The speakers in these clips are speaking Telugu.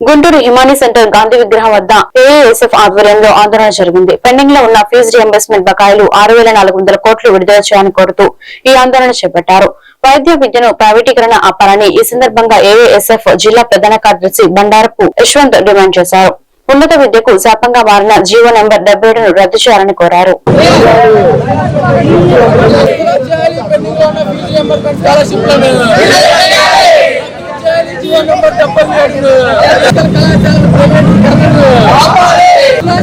గుంటూరు హిమానీ సెంటర్ గాంధీ విగ్రహం వద్ద ఏఏఎస్ఎఫ్ ఆధ్వర్యంలో ఆందోళన జరిగింది. పెండింగ్లో ఉన్న ఫీజు రియంబర్స్మెంట్ బకాయిలు ఆరు నాలుగు వందల కోట్లు విడుదల చేయాలని కోరుతూ ఈ ఆందోళన చేపట్టారు. వైద్య విద్యను ప్రైవేటీకరణ ఆపాలని ఈ సందర్భంగా ఏఏఎస్ఎఫ్ జిల్లా ప్రధాన కార్యదర్శి బండారపు యశ్వంత్ డిమాండ్ చేశారు. ఉన్నత విద్యకు శాపంగా మారిన జీవో నెంబర్ డెబ్బై ఏడును రద్దు చేయాలని కోరారు పెండింగ్లో ఉన్న ఫీజు రియంబర్స్మెంట్ స్కాలర్షిప్లను చేయాలి జీవో నంబర్ డెబ్బై ఏడు కళాశాల ప్రైవేటీకరణను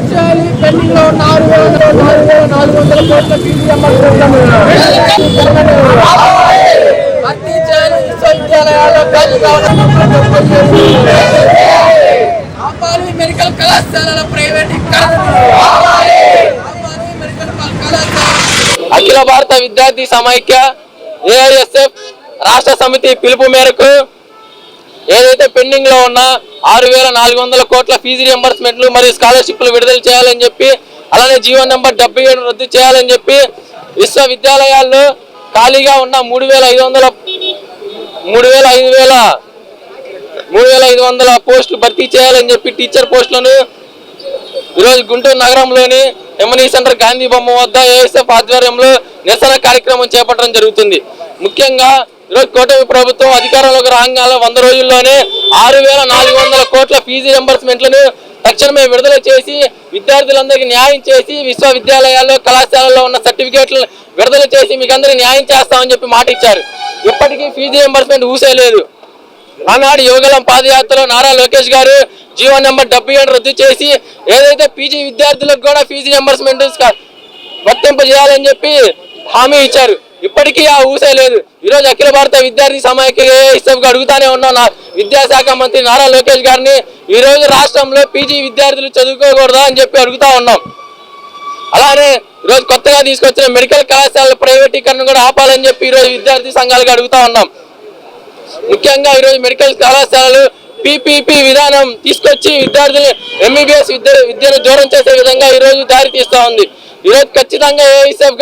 చేయాలి పెండింగ్లో ఉన్న ఆరు వేల నాలుగు వేల నాలుగు వందల కోట్ల ఫీజు రియంబర్స్మెంట్లను భర్తీ చేయాలి విశ్వవిద్యాలయాల్లో ఖాళీగా ఉన్న డెబ్బై ఏడు ఆపాలి మెడికల్ కళాశాలల ప్రైవేటీకరణను ఆపాలి మెడికల్ కళాశాల అఖిల భారత విద్యార్థి సమైక్య ఏఐఎస్ఎఫ్ రాష్ట్ర సమితి పిలుపు మేరకు ఏదైతే పెండింగ్లో ఉన్న ఆరు వేల నాలుగు వందల కోట్ల ఫీజు రియంబర్స్మెంట్లు మరియు స్కాలర్షిప్లు విడుదల చేయాలని చెప్పి అలానే జీవో నెంబర్ డెబ్బై ఏడు రద్దు చేయాలని చెప్పి విశ్వవిద్యాలయాల్లో ఖాళీగా ఉన్న మూడు వేల ఐదు వందల మూడు వేల ఐదు వేల మూడు వేల ఐదు వందల పోస్టులు భర్తీ చేయాలని చెప్పి టీచర్ పోస్టులను ఈరోజు గుంటూరు నగరంలోని ఎమ్ఎన్ఈ సెంటర్ గాంధీ బొమ్మ వద్ద ఏఎస్ఎఫ్ ఆధ్వర్యంలో నిరసన కార్యక్రమం చేపట్టడం జరుగుతుంది. ముఖ్యంగా ఈరోజు కూటమి ప్రభుత్వం అధికారంలోకి రాగానే వంద రోజుల్లోనే ఆరు వేల నాలుగు వందల కోట్ల ఫీజు రింబర్స్మెంట్లను తక్షణమే విడుదల చేసి విద్యార్థులందరికీ న్యాయం చేసి విశ్వవిద్యాలయాల్లో కళాశాలలో ఉన్న సర్టిఫికేట్లను విడుదల చేసి మీకు అందరికీ న్యాయం చేస్తామని చెప్పి మాట ఇచ్చారు. ఇప్పటికీ ఫీజు రింబర్స్మెంట్ ఊసేయలేదు ఆనాడు యువగలం పాదయాత్రలో నారా లోకేష్ గారు జీవో నెంబర్ డెబ్బై ఏడు రద్దు చేసి ఏదైతే పీజీ విద్యార్థులకు కూడా ఫీజు రింబర్స్మెంట్ వర్తింపజేయాలని చెప్పి హామీ ఇచ్చారు. ఇప్పటికీ ఆ ఊసే లేదు. ఈరోజు అఖిల భారత విద్యార్థి సమాఖ్య ఏఐఎస్ఎఫ్ అడుగుతానే ఉన్నాం నా విద్యాశాఖ మంత్రి నారా లోకేష్ గారిని ఈరోజు రాష్ట్రంలో పీజీ విద్యార్థులు చదువుకోకూడదా? అని చెప్పి అడుగుతా ఉన్నాం. అలానే ఈరోజు కొత్తగా తీసుకొచ్చిన మెడికల్ కళాశాలల ప్రైవేటీకరణ కూడా ఆపాలని చెప్పి ఈరోజు విద్యార్థి సంఘాలకు అడుగుతా ఉన్నాం. ముఖ్యంగా ఈరోజు మెడికల్ కళాశాలలు పీపీపీ విధానం తీసుకొచ్చి విద్యార్థులు ఎంబీబీఎస్ విద్య విద్యను దూరం చేసే విధంగా ఈరోజు దారి తీస్తూ ఉంది. ఈరోజు ఖచ్చితంగా ఏఐసెఫ్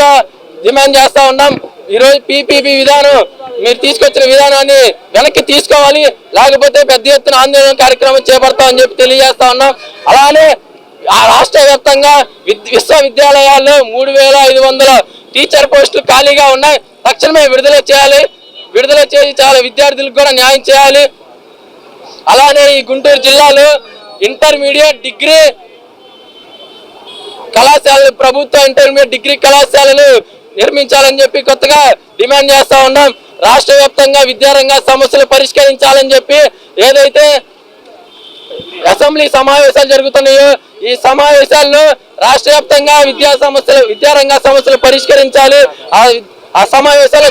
డిమాండ్ చేస్తా ఉన్నాం. ఈరోజు పీపీపీ విధానం మీరు తీసుకొచ్చిన విధానాన్ని వెనక్కి తీసుకోవాలి. లేకపోతే పెద్ద ఎత్తున ఆందోళన కార్యక్రమం చేపడతామని చెప్పి తెలియజేస్తా ఉన్నాం. అలానే ఆ రాష్ట్ర వ్యాప్తంగా విశ్వవిద్యాలయాల్లో మూడు వేల ఐదు వందల టీచర్ పోస్టులు ఖాళీగా ఉన్నాయి. తక్షణమే విడుదల చేయాలి. విడుదల చేసి చాలా విద్యార్థులకు కూడా న్యాయం చేయాలి. అలానే ఈ గుంటూరు జిల్లాలో ఇంటర్మీడియట్ డిగ్రీ కళాశాలలు ప్రభుత్వ ఇంటర్మీడియట్ డిగ్రీ కళాశాలలు నిర్మించాలని చెప్పి కొత్తగా డిమాండ్ చేస్తా ఉన్నాం. రాష్ట్ర వ్యాప్తంగా విద్యారంగ సమస్యలు పరిష్కరించాలని చెప్పి ఏదైతే అసెంబ్లీ సమావేశాలు జరుగుతున్నాయో ఈ సమావేశాల్లో రాష్ట్ర వ్యాప్తంగా విద్యా సమస్యలు విద్యారంగ సమస్యలు పరిష్కరించాలి. ఆ- ఆ సమావేశాలు